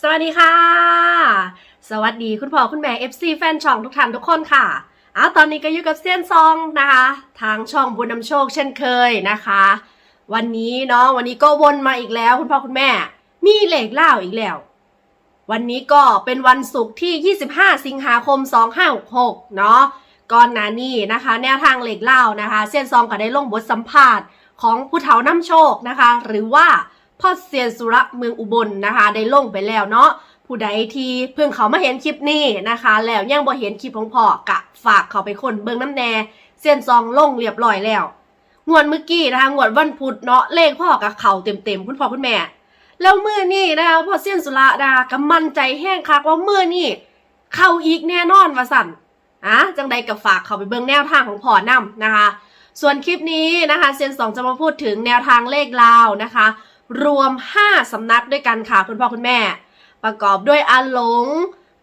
สวัสดีค่ะ สวัสดีคุณพ่อคุณแม่ FC แฟนช่องทุกท่านทุกคนค่ะอ้าวตอนนี้ก็อยู่กับเซียนซองนะคะ ทางช่องบุญนำโชคเช่นเคยนะคะ วันนี้เนาะวันนี้ก็วนมาอีกแล้วคุณพ่อคุณแม่ มีเหล็กเล่าอีกแล้ว วันนี้ก็เป็นวันศุกร์ที่ 25 สิงหาคม 2566 เนาะก่อนหน้านี้นะคะ แนวทางเหล็กเล่านะคะเซียนซองก็ได้ลงบทสัมภาษณ์ของผู้เฒ่าน้ำโชคนะคะ หรือว่า พ่อเซียนสุระเมืองอุบลนะคะ ได้ลงไปแล้วเนาะผู้ใดที่เพิ่งเขามาเห็นคลิปนี้นะคะ แล้วยังบ่เห็นคลิปของพ่อกะฝากเขาไปคนเบิ่งน้ำแน่เซียนซองลงเรียบร้อยแล้วงวดเมื่อกี้นะคะงวดวันพุธเนาะเลขพ่อกับเขาเต็มๆคุณพ่อคุณแม่ แล้วมือนี่นะคะพ่อเซียนสุระดากำมั่นใจแห้งคักว่ามือนี่เข้าอีกแน่นอนว่าสั่นอะจังใดกับฝากเขาไปเบิ่งแนวทางของพ่อนำนะคะ ส่วนคลิปนี้นะคะเซียนสองจะมาพูดถึงแนวทางเลขลาวนะคะ รวม 5 สำนักด้วยกันค่ะคุณพ่อคุณแม่ ประกอบด้วยอาหลง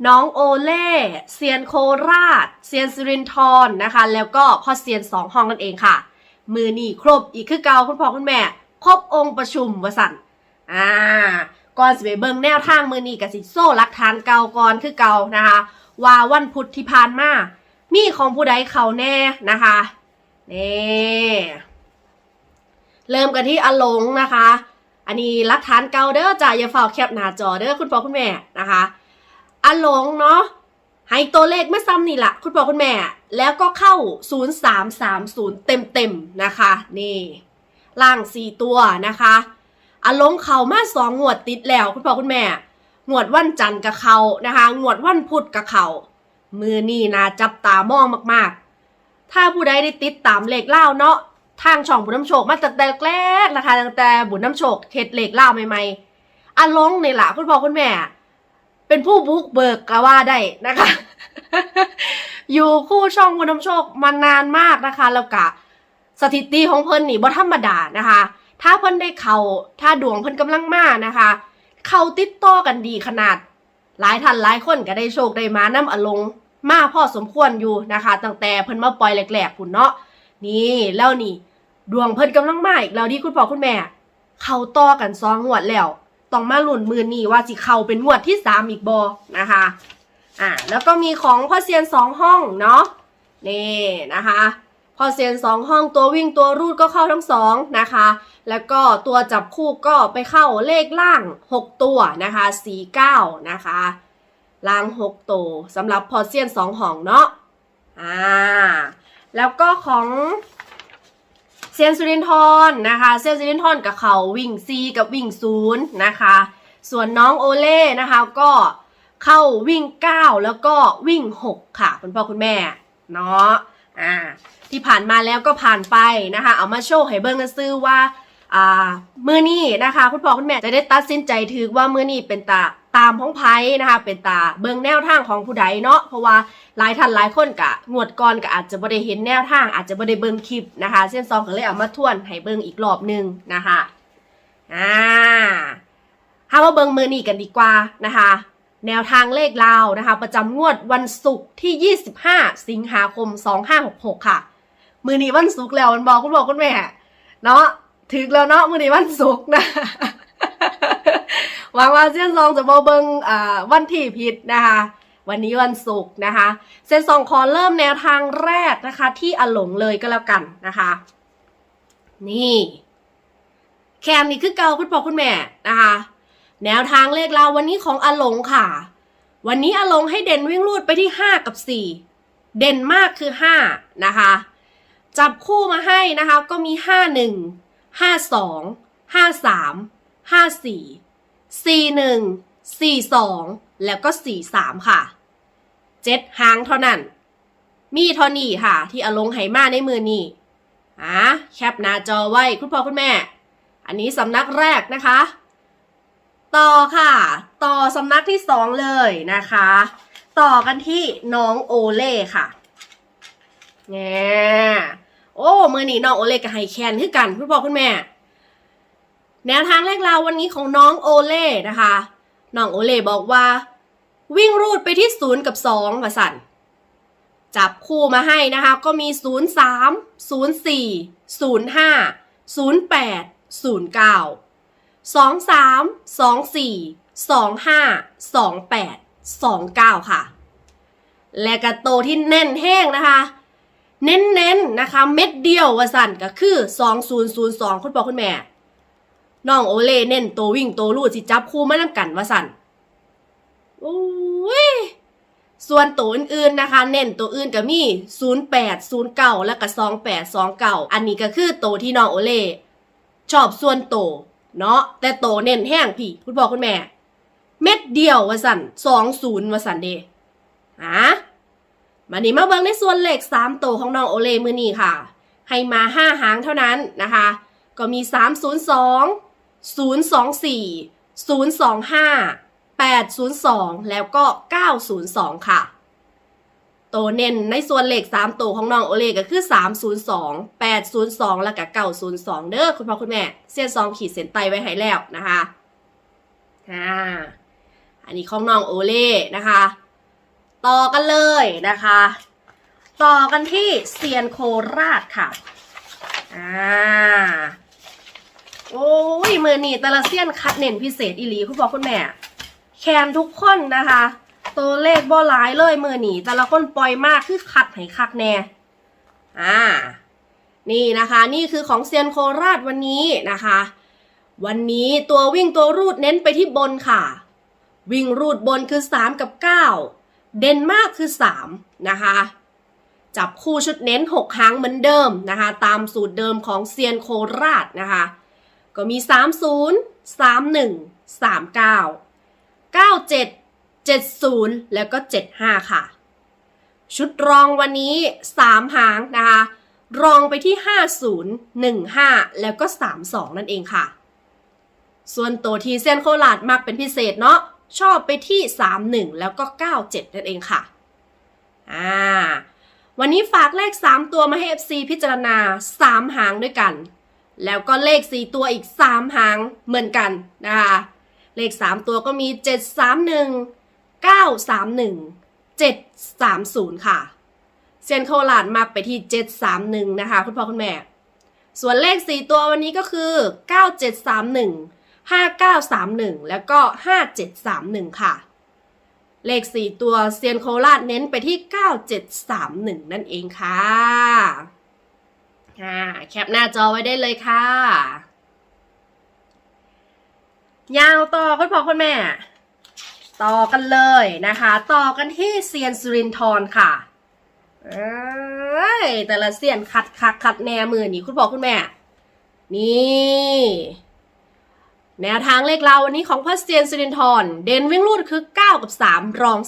น้องโอเล่เซียนโคราชเซียนสิรินทรนะคะ แล้วก็พ่อเซียนสองห้องนั่นเองค่ะ มือนี่ครบอีกคือเกาคุณพ่อคุณแม่ ครบองค์ประชุมวสันอ่าก่อนสิไปเบิ่งแนวทางมือนี่กับสิโซ่ลักฐานเก่าก่อนคือเก่านะคะว่าวันพุธที่ผ่านมามีของผู้ใดเขาแน่นะคะนี่เริ่มกันที่อาหลงนะคะ อันนี้หลักฐานเก่าเด้อจ้าอย่าเฝ้าแคปหน้าจอเด้อคุณพ่อคุณแม่นะคะอาหลงเนาะให้ตัวเลขไม่ซ้ำนี่แหละคุณพ่อคุณแม่ แล้วก็เข้า 0330 เต็มๆนะคะ นี่ล่าง 4 ตัวนะคะอาลงเขามาสองงวดติดแล้วคุณพ่อคุณแม่งวดวันจันทร์กับเขานะคะงวดวันพุธกับเขามือนี่นาจับตามองมากๆ ถ้าผู้ใดได้ติดตามเลขเล่าเนาะ ทางช่องบุญน้ำโชคมาตั้งแต่แรกนะคะตั้งแต่บุญน้ำโชคเฮ็ดเหล็กล่าใหม่ๆอาลงในหละคุณพ่อคุณแม่ เป็นผู้บุกเบิกก็ว่าได้นะคะ อยู่คู่ช่องบุญน้ำโชคมานานมากนะคะ แล้วก็สถิติของเพิ่นนี่บ่ธรรมดานะคะ ถ้าเพิ่นได้เขาถ้าดวงเพิ่นกำลังมานะคะ เขาติดต่อกันดีขนาด หลายท่านหลายคนก็ได้โชคได้มานํอลงมาพอสมควรอยู่นะคะ ตั้งแต่เพิ่นมาปล่อยแหลกๆพุ่นเนาะนี่แล้วนี่ ดวงเพิ่นกำลังมาอีกแล้วที่คุณพ่อคุณแม่ เขาต่อกันสองงวดแล้วต้องมาหลุนมือนี่ว่าสิเขาเป็นงวดที่สามอีกบอนะคะอ่าแล้วก็มีของพ่อเซียนสองห้องเนาะนี่นะคะพ่อเซียนสองห้องตัววิ่งตัวรูดก็เข้าทั้งสองนะคะ แล้วก็ตัวจับคู่ก็ไปเข้าเลขล่างหกตัวนะคะสี่เก้านะคะล่างหกตัวสำหรับพอเซียนสองห้องเนาะอ่าแล้วก็ของ ซียนสุรินทร์นะคะเซียนสุรินทร์กับเขาวิ่งซีกับวิ่งศูนย์นะคะ ส่วนน้องโอเล่นะคะก็เข้าวิ่ง 9 แล้วก็วิ่ง 6 ค่ะ คุณพ่อคุณแม่เนาะอ่าที่ผ่านมาแล้วก็ผ่านไปนะคะ เอามาโชว์ให้เบิ้งกันซื้อว่า อ่ามื่อนี้นะคะ คุณพ่อคุณแม่จะได้ตัดสินใจถือว่ามื่อนี้เป็นตาตามของไพ่นะคะ เป็นตาเบิ้งแนวทางของผู้ใดเนาะเพราะว่าหลายท่านหลายคนกะงวดก่อนก็อาจจะบ่ได้เห็นแนวทาง อาจจะบ่ได้เบิ่งคลิปนะคะ เส้นซองก็เลยเอามาทวนให้เบิ่งอีกรอบหนึงนะคะอ่าถ้าว่าเบิ่งมือนี้กันดีกว่านะคะ แนวทางเลขลาวนะคะ ประจำงวดวันศุกร์ที่ 25 สิงหาคม 2566 ค่ะ มือนี้วันศุกร์แล้วมันบอกคุณบอกคุณแม่เนาะ ถึกแล้วเนาะมือนี้วันศุกร์นะหวังว่าเส้นซองจะบอเบิงอ่าวันที่ผิดนะคะ วันนี้วันศุกร์นะคะเซนสองขอเริ่มแนวทางแรกนะคะ ที่อหลงเลยก็แล้วกันนะคะ นี่ แคมนี่คือเกาคุณพ่อคุณแม่นะคะ แนวทางเลขเราวันนี้ของอหลงค่ะ วันนี้อหลงให้เด่นวิ่งรูดไปที่5กับ4เด่นมากคือ5นะคะ จับคู่มาให้นะคะ ก็มีห้าหนึ่ง 5 1 5 2 5 3 5 4 4 1 4 2แล้วก็4 3ค่ะเจ็ดหางเท่านั้น มีเท่านี้ค่ะ ที่อาลงไหมาในมือนี่อะแคปหน้าจอไว้คุณพ่อคุณแม่ อันนี้สำนักแรกนะคะ ต่อค่ะ ต่อสำนักที่สองเลยนะคะ ต่อกันที่น้องโอเล่ค่ะแง่ โอ้เมื่อนี้น้องโอเล่กับไฮแคนคือกันคุณพ่อคุณแม่ แนวทางแรกเราวันนี้ของน้องโอเล่นะคะน้องโอเล่บอกว่า วิ่งรูดไปที่ศูนย์กับสองมาสั่นจับคู่มาให้นะคะ ก็มี 0 3 0 4 0 5 0 8 0 9 2 3 2 4สองห้าสองแปดสองเก้าค่ะ และกระโตที่แน่นแห้งนะคะ เน้นๆนะคะ เม็ดเดียววสันก็คือ 2002 คุณพ่อคุณแม่ น้องโอเล่เน้นโตวิ่งโตลูดสิจับคู่มานํกันวสันโอ้ยส่วนตัวอื่นๆนะคะ เน้นตัวอื่นก็มี 08 09 แล้วก็28 29 อันนี้ก็คือโตที่น้องโอเล่ชอบส่วนโตเนาะแต่โตเน้นแห้งพี่คุณพ่อคุณแม่ เม็ดเดียววสัน20วสันเดฮะ มานี่มาเบิ่งในส่วนเลข3ตัวของน้องโอเล่มือนี้ค่ะ ให้มา 5 หางเท่านั้นนะคะ ก็มี 302 024 025 802 แล้วก็ 902 ค่ะตัวเน้นในส่วนเลข3ตัวของน้องโอเล่ก็คือ 302 802 แล้วก็902 เด้อคุณพ่อคุณแม่ เส้นซองขีดเส้นไตไว้ให้แล้วนะคะอ่าอันนี้ของน้องโอเล่นะคะ ต่อกันเลยนะคะ ต่อกันที่เซียนโคราชค่ะ อ่า โอ้ยมือนี่แต่ละเซียนคัดเน้นพิเศษอีหลีคุณพ่อคุณแม่ แคนทุกคนนะคะ ตัวเลขบ่หลายเลยมือนี่แต่ละคนปล่อยมากคือคัดให้คักแน่ อ่า นี่นะคะ นี่คือของเซียนโคราชวันนี้นะคะ วันนี้ตัววิ่งตัวรูดเน้นไปที่บนค่ะ วิ่งรูดบนคือ 3 กับ 9 เดนมาร์กคือ 3 นะคะ จับคู่ชุดเน้น 6 ครั้งเหมือนเดิมนะคะ ตามสูตรเดิมของเซียนโคราชนะคะ ก็มี 30 31 39 97 70 แล้วก็ 75 ค่ะ ชุดรองวันนี้ 3 หางนะคะ รองไปที่ 50 15 แล้วก็ 32 นั่นเองค่ะ ส่วนตัวทีเซียนโคราชมักเป็นพิเศษเนาะ ชอบไปที่ 31 แล้วก็ 97 นั่นเองค่ะอ่าวันนี้ฝากเลข 3 ตัวมาให้ FC พิจารณา 3 หางด้วยกัน แล้วก็เลข 4 ตัวอีก 3 หางเหมือนกันนะคะเลข 3 ตัวก็มี 731 931 730 ค่ะ เซียนโคราชมักไปที่ 731 นะคะ คุณพ่อคุณแม่ ส่วนเลข 4 ตัววันนี้ก็คือ 9731 5931 แล้วก็ 5731 ค่ะ เลข 4 ตัวเซียนโคราชเน้นไปที่ 9731 นั่นเองค่ะแคปหน้าจอไว้ได้เลยค่ะ ยาวต่อคุณพ่อคุณแม่ ต่อกันเลยนะคะ ต่อกันที่เซียนสุรินทร์ค่ะเอ้ยแต่ละเซียนขัดขัดขัดแนมือนี่คุณพ่อคุณแม่ นี่ แนวทางเลขเราวันนี้ของพัสเซียนสุรินทร์เด่นวิ่งรูดคือ 9 กับ 3 รอง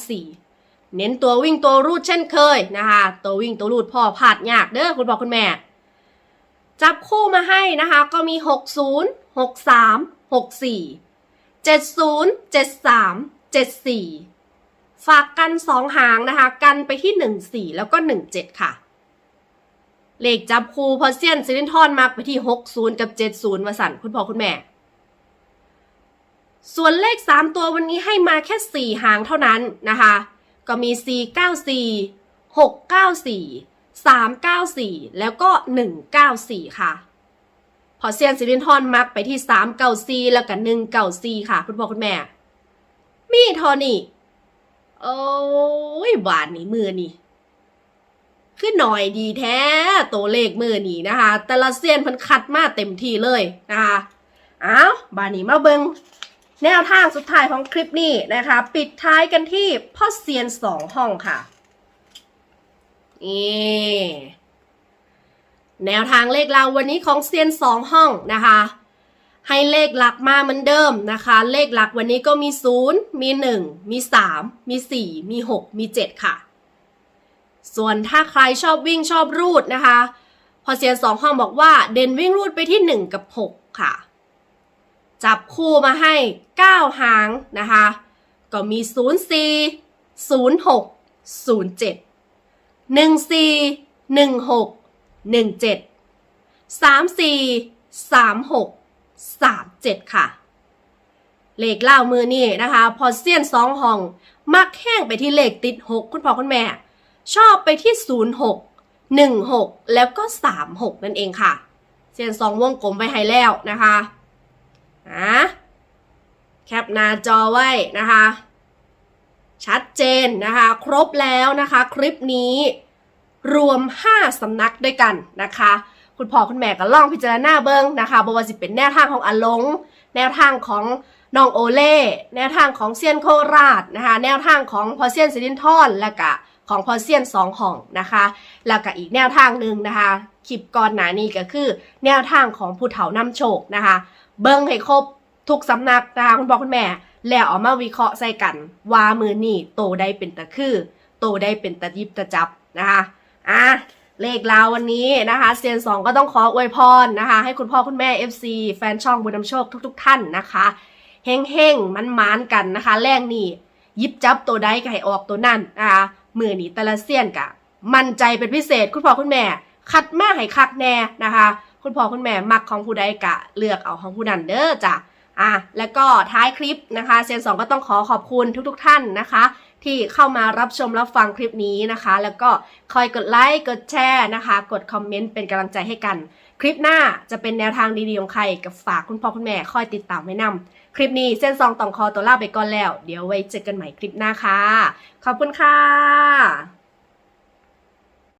4 เน้นตัววิ่งตัวรูดเช่นเคยนะคะ ตัววิ่งตัวรูดพ่อพลาดยากเด้อคุณพ่อคุณแม่ จับคู่มาให้นะคะ ก็มี 60 63 64 70 73 74 ฝากกัน 2 หางนะคะ กันไปที่ 14 แล้วก็ 17 ค่ะเลขจับคู่พอเซียนซิลินทอนมากไปที่ 60 กับ 70วสันคุณพ่อคุณแม่ ส่วนเลข 3 ตัววันนี้ให้มาแค่ 4 หางเท่านั้นนะคะ ก็มี 494 694 394 แล้วก็ 194 ค่ะ พอเซียนซิลินทอนมักไปที่ 394 แล้วก็194 ค่ะ คุณพ่อคุณแม่ มีทอนี่ โอ้ยบานนี่มือนี่คือหน่อยดีแท้ตัวเลขมือนี่นะคะ แต่ละเซียนพันคัดมาเต็มที่เลยนะคะ อ้าวบานนี้มาเบิง แนวทางสุดท้ายของคลิปนี้นะคะ ปิดท้ายกันที่พ่อเซียนสองห้องค่ะ นี่แนวทางเลขเราวันนี้ของเซียนสองห้องนะคะ ให้เลขหลักมาเหมือนเดิมนะคะ เลขหลักวันนี้ก็มี 0 มี 1 มี 3 มี 4 มี 6 มี 7 ค่ะ ส่วนถ้าใครชอบวิ่งชอบรูดนะคะ พอเซียนสองห้องบอกว่าเด่นวิ่งรูดไปที่ 1 กับ 6 ค่ะ จับคู่มาให้ 9 หางนะคะ ก็มี 0 4 0 6 0 7 1 4 1 6 1 7 3 4 3 6สามเจ็ดค่ะ เลขเล่ามือนี่นะคะ พอเซียนสองห้อง มักแห้งไปที่เลขติดหกคุณพ่อคุณแม่ ชอบไปที่ศูนย์หกหนึ่งหกแล้วก็สามหกนั่นเองค่ะ เซียนสองวงกลมไปให้แล้วนะคะ อะแคปหน้าจอไว้นะคะ ชัดเจนนะคะ ครบแล้วนะคะ คลิปนี้รวม 5 สำนักด้วยกันนะคะ คุณพ่อคุณแม่ก็ลองพิจารณาเบิ้งนะคะบว่าสิเป็นแนวทางของอาลง แนวทางของน้องโอเล่แนวทางของเซียนโคราชนะคะ แนวทางของพอเซียนสิรินทรและกะของพอเซียนสองห้องนะคะ แล้วก็อีกแนวทางหนึ่งนะคะคลิปก่อนหน้านี้ก็คือ แนวทางของผู้เฒ่านำโชคนะคะ เบิ้งให้ครบทุกสำนักนะคะคุณพ่อคุณแม่ แล้วเอามาวิเคราะห์ใส่กัน ว่ามือนี่โตได้เป็นตะคือ โตได้เป็นตะยิบตะจับนะคะอะเลขลาววันนี้นะคะเซียนสองก็ต้องขออวยพรนะคะ ให้คุณพ่อคุณแม่ FC แฟนช่องบุญนำโชคทุก ๆ ท่านนะคะเฮงเฮงมันมานๆกันนะคะ แรงนี่ยิบจับตัวใดก็ให้ออกตัวนั่นนะคะมือนี้แต่ละเซียนกะ มั่นใจเป็นพิเศษคุณพ่อคุณแม่ คัดมาให้คักแน่นะคะ คุณพ่อคุณแม่มักของผู้ใดกะเลือกเอาของผู้นั้นเด้อจ้ะอะแล้วก็ท้ายคลิปนะคะเซียนสองก็ต้องขอขอบคุณทุกๆทท่านนะคะ ที่เข้ามารับชมรับฟังคลิปนี้นะคะ แล้วก็คอยกดไลค์กดแชร์นะคะ กดคอมเมนต์เป็นกำลังใจให้กัน คลิปหน้าจะเป็นแนวทางดีๆของใครกับฝากคุณพ่อคุณแม่คอยติดตามไว้นำคลิปนี้เส้นซองต่องคอตัวล่าไปก่อนแล้ว เดี๋ยวไว้เจอกันใหม่คลิปหน้าค่ะ ขอบคุณค่ะ